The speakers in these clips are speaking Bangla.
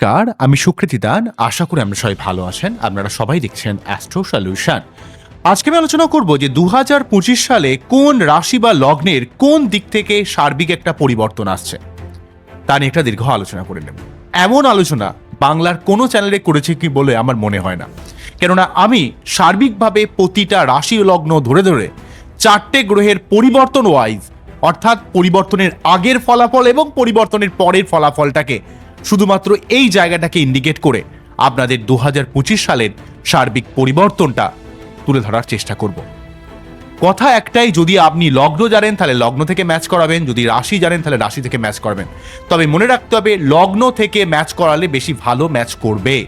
কার আমি সুকৃতি দান। আশা করি আমরা সবাই ভালো আছেন। আপনারা সবাই দেখছেন অ্যাস্ট্রো সলিউশন আজকে আমি আলোচনা করব যে দু হাজার পঁচিশ সালে কোন রাশি বা লগ্নের কোন দিক থেকে সার্বিক একটা পরিবর্তন আসছে। তা নিয়ে একটা দীর্ঘ আলোচনা করে নেব। এমন আলোচনা বাংলার কোনো চ্যানেলে করেছে কি বলে আমার মনে হয় না। কেননা আমি সার্বিকভাবে প্রতিটা রাশি লগ্ন ধরে ধরে চারটে গ্রহের পরিবর্তন ওয়াইজ অর্থাৎ পরিবর্তনের আগের ফলাফল এবং পরিবর্তনের পরের ফলাফলটাকে শুধুমাত্র এই জায়গাটাকে ইন্ডিকেট করে আপনাদের দু হাজার পঁচিশ সালের সার্বিক পরিবর্তনটা তুলে ধরার চেষ্টা করব। কথা একটাই, যদি আপনি লগ্ন জানেন, তাহলে লগ্ন থেকে ম্যাচ করাবেন। যদি রাশি জানেন, তাহলে রাশি থেকে ম্যাচ করাবেন। তবে মনে রাখতে হবে, লগ্ন থেকে ম্যাচ করালে বেশি ভালো ম্যাচ করবে।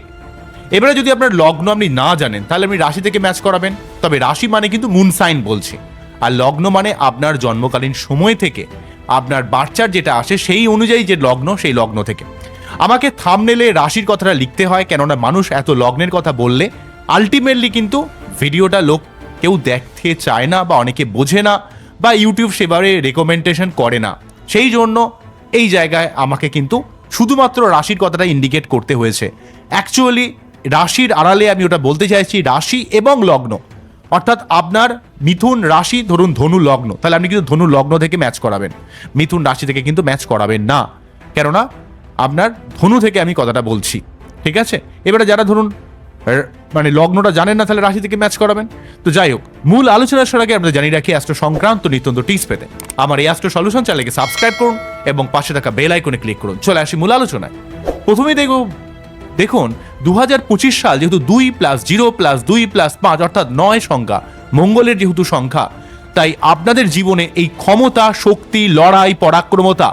এবারে যদি আপনার লগ্ন আপনি না জানেন, তাহলে আপনি রাশি থেকে ম্যাচ করাবেন। তবে রাশি মানে কিন্তু মুন সাইন বলছে। আর লগ্ন মানে আপনার জন্মকালীন সময় থেকে আপনার বাচ্চার যেটা আসে, সেই অনুযায়ী যে লগ্ন, সেই লগ্ন থেকে। আমাকে থামনেলে রাশির কথাটা লিখতে হয়, কেননা মানুষ এত লগ্নের কথা বললে আলটিমেটলি কিন্তু ভিডিওটা লোক কেউ দেখতে চায় না বা অনেকে বোঝে না বা ইউটিউব সেভাবে রেকমেন্ডেশন করে না। সেই জন্য এই জায়গায় আমাকে কিন্তু শুধুমাত্র রাশির কথাটা ইন্ডিকেট করতে হয়েছে। অ্যাকচুয়ালি রাশির আড়ালে আমি ওটা বলতে চাইছি, রাশি এবং লগ্ন। অর্থাৎ আপনার মিথুন রাশি, ধরুন ধনু লগ্ন। তাহলে আপনি কিন্তু ধনু লগ্ন থেকে ম্যাচ করাবেন। মিথুন রাশি থেকে কিন্তু ম্যাচ করাবেন না। কেননা আপনার ধনু থেকে আমি কথাটা বলছি, ঠিক আছে? এবারে যারা ধরুন মানে লগ্নটা জানেন না, তাহলে রাশি থেকে ম্যাচ করাবেন। তো যাই হোক, মূল আলোচনার সরাগে আমরা জানিয়ে রাখি অ্যাস্ট্রো সংক্রান্ত নিত্যন্ত টিপস পেতে। আমার এই অ্যাস্ট্রো সলিউশন চ্যানেলকে সাবস্ক্রাইব করুন এবং পাশে থাকা বেল আইকনে ক্লিক করুন। চলে আসি মূল আলোচনায়। প্রথমেই দেখব, দেখুন দু হাজার পঁচিশ সাল যেহেতু দুই প্লাস জিরো প্লাস দুই প্লাস পাঁচ, অর্থাৎ নয় সংখ্যা, মঙ্গলের যেহেতু সংখ্যা, তাই আপনাদের জীবনে এই ক্ষমতা, শক্তি, লড়াই, পরাক্রমতা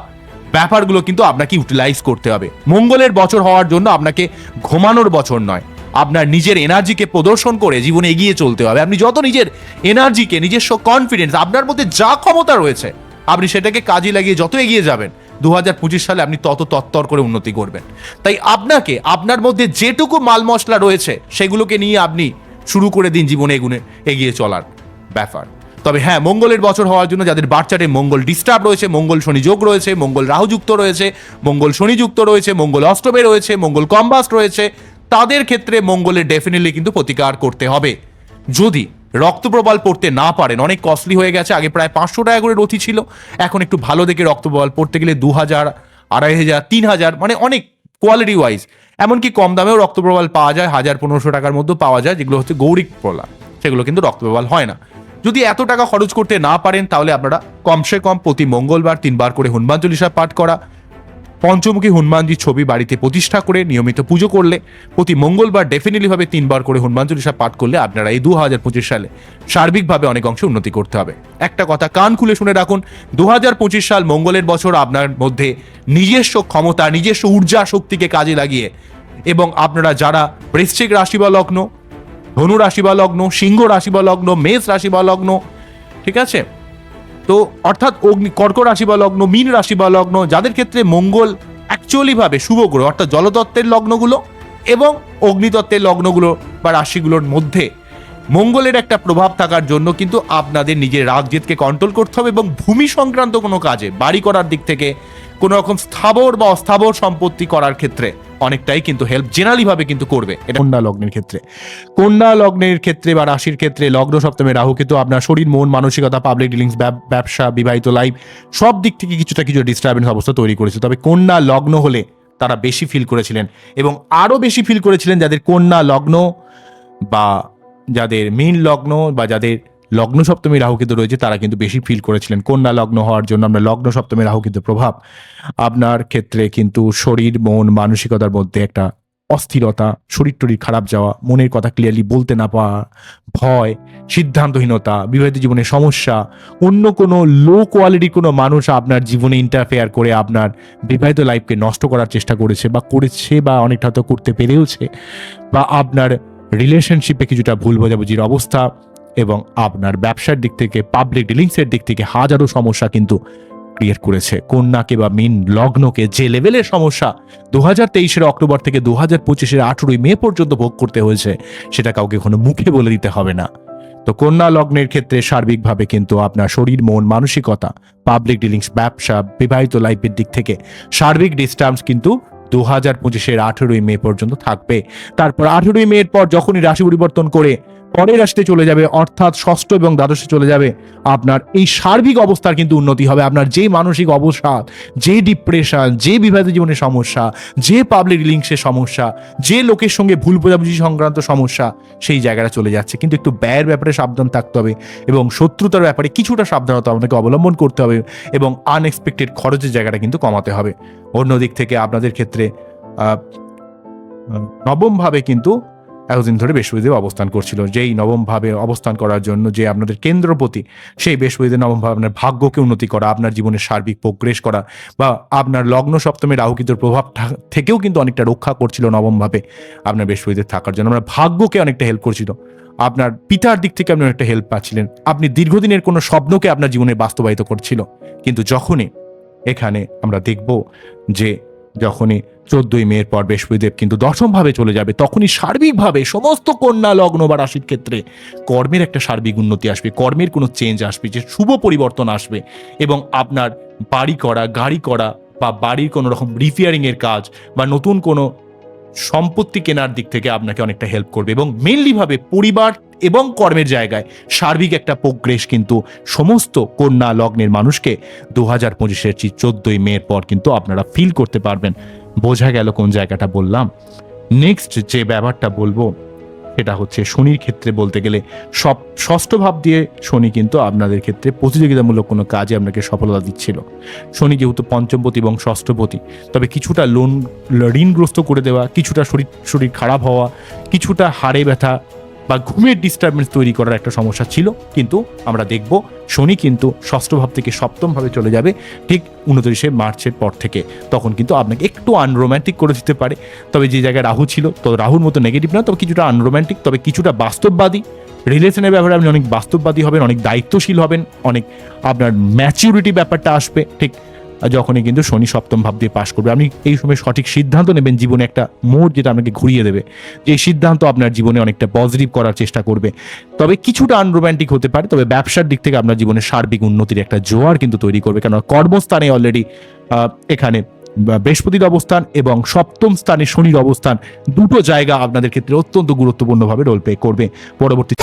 ব্যাপারগুলো কিন্তু আপনাকে ইউটিলাইজ করতে হবে। মঙ্গলের বছর হওয়ার জন্য আপনাকে ঘুমানোর বছর নয়। আপনার নিজের এনার্জিকে প্রদর্শন করে জীবনে এগিয়ে চলতে হবে। আপনি যত নিজের এনার্জিকে নিজস্ব কনফিডেন্স আপনার মধ্যে যা ক্ষমতা রয়েছে, আপনি সেটাকে কাজে লাগিয়ে যত এগিয়ে যাবেন দু হাজার পঁচিশ সালে আপনি তত তত্তর করে উন্নতি করবেন। তাই আপনাকে, আপনার মধ্যে যেটুকু মাল মশলা রয়েছে, সেগুলোকে নিয়ে আপনি শুরু করে দিন জীবনে এগুনে এগিয়ে চলার ব্যাপার। তবে হ্যাঁ মঙ্গলের বছর হওয়ার জন্য যাদের বাচ্চাটে মঙ্গল ডিস্টার্ব রয়েছে, মঙ্গল শনি যোগ রয়েছে, মঙ্গল রাহুযুক্ত রয়েছে, মঙ্গল শনিযুক্ত রয়েছে, মঙ্গল অষ্টমে রয়েছে, মঙ্গল কম্বাস্ট রয়েছে, তাদের ক্ষেত্রে মঙ্গলের ডেফিনেটলি কিন্তু প্রতিকার করতে হবে। যদি রক্তপ্রবাল পড়তে না পারেন, অনেক কস্টলি হয়ে গেছে, আগে প্রায় পাঁচশো টাকা করে রথি ছিল, এখন একটু ভালো দেখে রক্ত রক্তপ্রবাল পড়তে গেলে দু হাজার, আড়াই হাজার, তিন হাজার মানে অনেক কোয়ালিটি ওয়াইজ এমনকি কম দামেও রক্ত রক্তপ্রবাল পাওয়া যায়, হাজার পনেরোশো টাকার মধ্যে পাওয়া যায়, যেগুলো হচ্ছে গৌরিক প্রলাপ সেগুলো কিন্তু রক্ত রক্তপ্রবাল হয় না। যদি এত টাকা খরচ করতে না পারেন, তাহলে আপনারা কমসে কম প্রতি মঙ্গলবার তিনবার করে হনুমান চল্লিশা পাঠ করা, পঞ্চমুখী হনুমানজির ছবি বাড়িতে প্রতিষ্ঠা করে নিয়মিত পুজো করলে, প্রতি মঙ্গলবার ডেফিনেটলি ভাবে তিনবার করে হনুমান চল্লিশা পাঠ করলে আপনারা এই দু হাজার পঁচিশ সালে সার্বিকভাবে অনেক অংশে উন্নতি করতে হবে। একটা কথা কান খুলে শুনে রাখুন দু হাজার পঁচিশ সাল মঙ্গলের বছর আপনার মধ্যে নিজস্ব ক্ষমতা, নিজস্ব ঊর্জা শক্তিকে কাজে লাগিয়ে এবং আপনারা যারা বৃশ্চিক রাশি বা লগ্ন ধনু রাশি বা লগ্ন সিংহ রাশি বা লগ্ন মেষ রাশি বা লগ্ন ঠিক আছে? তো অর্থাৎ অগ্নি, কর্ক রাশি বা লগ্ন মীন রাশি বা লগ্ন যাদের ক্ষেত্রে মঙ্গল অ্যাকচুয়ালি ভাবে শুভ গ্রহ, অর্থাৎ জলতত্ত্বের লগ্নগুলো এবং অগ্নিতত্ত্বের লগ্নগুলো বা রাশিগুলোর মধ্যে মঙ্গলের একটা প্রভাব থাকার জন্য কিন্তু আপনাদের নিজের রাগ জেদকে কন্ট্রোল করতে হবে এবং ভূমি সংক্রান্ত কোনো কাজে, বাড়ি করার দিক থেকে কোনো রকম স্থাবর বা অস্থাবর সম্পত্তি করার ক্ষেত্রে অনেকটাই কিন্তু হেল্প জেনারেলিভাবে কিন্তু করবে। এটা কন্যা লগ্নের ক্ষেত্রে। কন্যা লগ্নের ক্ষেত্রে বা রাশির ক্ষেত্রে লগ্ন সপ্তমে রাহু কিন্তু আপনার শরীর, মন, মানসিকতা পাবলিক ডিলিংস ব্যবসা, বিবাহিত লাইফ সব দিক থেকে কিছুটা কিছু ডিস্টারবেন্স অবস্থা তৈরি করেছে। তবে কন্যা লগ্ন হলে তারা বেশি ফিল করেছিলেন এবং আরও বেশি ফিল করেছিলেন যাদের কন্যা লগ্ন বা যাদের মীন লগ্ন বা যাদের লগ্ন সপ্তমী রাহু রয়েছে, তারা কিন্তু বেশি ফিল করেছিলেন। কন্যা লগ্ন হওয়ার জন্য আমরা লগ্ন সপ্তমী রাহু কিন্তু প্রভাব, আপনার ক্ষেত্রে কিন্তু শরীর, মন, মানসিকতার মধ্যে একটা অস্থিরতা, শরীর টরীর খারাপ যাওয়া, মনের কথা ক্লিয়ারলি বলতে না পাওয়া, ভয়, সিদ্ধান্তহীনতা, বিবাহিত জীবনে সমস্যা, অন্য কোনো লো কোয়ালিটির কোনো মানুষ আপনার জীবনে ইন্টারফেয়ার করে আপনার বিবাহিত লাইফকে নষ্ট করার চেষ্টা করেছে বা করেছে বা অনেকটা তো করতে পেরেওছে বা আপনার রিলেশনশিপে কিছুটা ভুল বোঝাবুঝির অবস্থা এবং আপনার ব্যবসার দিক থেকে পাবলিক ডিলিংসের দিক থেকে হাজারো সমস্যা কিন্তু ক্রিয়েট করেছে। কন্যাকে বা মিন লগ্নকে যে লেভেলের সমস্যা দু হাজার তেইশের অক্টোবর থেকে দু হাজার পঁচিশের আঠেরোই মে পর্যন্ত ভোগ করতে হয়েছে, সেটা কাউকে কোনো মুখে বলে দিতে হবে না। তো কন্যা লগ্নের ক্ষেত্রে সার্বিকভাবে কিন্তু আপনার শরীর, মন, মানসিকতা পাবলিক ডিলিংস ব্যবসা, বিবাহিত লাইফের দিক থেকে সার্বিক ডিস্টার্বস কিন্তু দু হাজার পঁচিশের আঠেরোই মে পর্যন্ত থাকবে। তারপর আঠেরোই মে এর পর যখনই রাশি পরিবর্তন করে পরের রাশিতে চলে যাবে, অর্থাৎ ষষ্ঠ এবং দ্বাদশে চলে যাবে। আপনার এই সার্বিক অবস্থার কিন্তু উন্নতি হবে। আপনার যে মানসিক অবসাদ, যে ডিপ্রেশন যে বিবাহিত জীবনের সমস্যা, যে পাবলিক রিলিংসের সমস্যা, যে লোকের সঙ্গে ভুল বোঝাবুঝি সংক্রান্ত সমস্যা, সেই জায়গাটা চলে যাচ্ছে। কিন্তু একটু ব্যয়ের ব্যাপারে সাবধান থাকতে হবে এবং শত্রুতার ব্যাপারে কিছুটা সাবধানতা আপনাকে অবলম্বন করতে হবে এবং আনএক্সপেক্টেড খরচের জায়গাটা কিন্তু কমাতে হবে। অন্যদিক থেকে আপনাদের ক্ষেত্রে নবমভাবে কিন্তু এতদিন ধরে বৃহস্পতিদেব অবস্থান করছিল। যেই নবমভাবে অবস্থান করার জন্য যে আপনাদের কেন্দ্রপতি, সেই বৃহস্পতিদেব নবমভাবে আপনার ভাগ্যকে উন্নতি করা, আপনার জীবনের সার্বিক প্রোগ্রেস করা বা আপনার লগ্ন সপ্তমে রাহুকিতর প্রভাব থেকেও কিন্তু অনেকটা রক্ষা করছিল নবমভাবে আপনার বৃহস্পতিদেব থাকার জন্য। আপনার ভাগ্যকে অনেকটা হেল্প করছিল। আপনার পিতার দিক থেকে আপনি অনেকটা হেল্প পাচ্ছিলেন। আপনি দীর্ঘদিনের কোনো স্বপ্নকে আপনার জীবনে বাস্তবায়িত করছিল। কিন্তু যখনই এখানে আমরা দেখব যে যখনই চোদ্দই মেয়ের পর বৃহস্পতিদেব কিন্তু দশমভাবে চলে যাবে, তখনই সার্বিকভাবে সমস্ত কন্যা লগ্ন বা রাশির ক্ষেত্রে কর্মের একটা সার্বিক উন্নতি আসবে, কর্মের কোনো চেঞ্জ আসবে, যে শুভ পরিবর্তন আসবে এবং আপনার বাড়ি করা, গাড়ি করা বা বাড়ির কোনো রকম রিপেয়ারিংয়ের কাজ বা নতুন কোনো সম্পত্তি কেনার দিক থেকে আপনাকে অনেকটা হেল্প করবে এবং মেনলিভাবে পরিবার এবং কর্মের জায়গায় সার্বিক একটা প্রোগ্রেস কিন্তু সমস্ত কন্যা লগ্নের মানুষকে দু হাজার পঁচিশের চোদ্দই মের পর কিন্তু আপনারা ফিল করতে পারবেন। বোঝা গেল কোন জায়গাটা বললাম। নেক্সট যে ব্যাপারটা বলব সেটা হচ্ছে শনির ক্ষেত্রে বলতে গেলে সব ষষ্ঠ ভাব দিয়ে শনি কিন্তু আপনাদের ক্ষেত্রে প্রতিযোগিতামূলক কোনো কাজে আপনাকে সফলতা দিচ্ছিল। শনি যেহেতু পঞ্চমপতি এবং ষষ্ঠপতি, তবে কিছুটা লোন, ঋণগ্রস্ত করে দেওয়া, কিছুটা শরীর শরীর খারাপ হওয়া, কিছুটা হাড়ে ব্যথা বা ঘুমের ডিস্টারবেন্স তৈরি করার একটা সমস্যা ছিল। কিন্তু আমরা দেখব শনি কিন্তু ষষ্ঠ ভাব থেকে সপ্তম ভাবে চলে যাবে ঠিক উনত্রিশে মার্চের পর থেকে। তখন কিন্তু আপনাকে একটু আনরোম্যান্টিক করে দিতে পারে। তবে যে জায়গায় রাহু ছিল, তো রাহুর মতো নেগেটিভ না তবে কিছুটা আনরোম্যান্টিক তবে কিছুটা বাস্তববাদী। রিলেশনের ব্যাপারে আপনি অনেক বাস্তববাদী হবেন, অনেক দায়িত্বশীল হবেন, অনেক আপনার ম্যাচিউরিটি ব্যাপারটা আসবে, ঠিক? যখনই কিন্তু শনি সপ্তম ভাব দিয়ে পাশ করবে, আপনি এই সময় সঠিক সিদ্ধান্ত নেবেন, জীবনে একটা মোড় যেটা আপনাকে ঘুরিয়ে দেবে। যে সিদ্ধান্ত আপনার জীবনে অনেকটা পজিটিভ করার চেষ্টা করবে। তবে কিছুটা আনরোম্যান্টিক হতে পারে, তবে ব্যবসার দিক থেকে আপনার জীবনের সার্বিক উন্নতির একটা জোয়ার কিন্তু তৈরি করবে। কেন কর্মস্থানে অলরেডি এখানে বৃহস্পতির অবস্থান এবং সপ্তম স্থানে শনির অবস্থান দুটো জায়গা আপনাদের ক্ষেত্রে অত্যন্ত গুরুত্বপূর্ণভাবে রোল প্লে করবে। পরবর্তী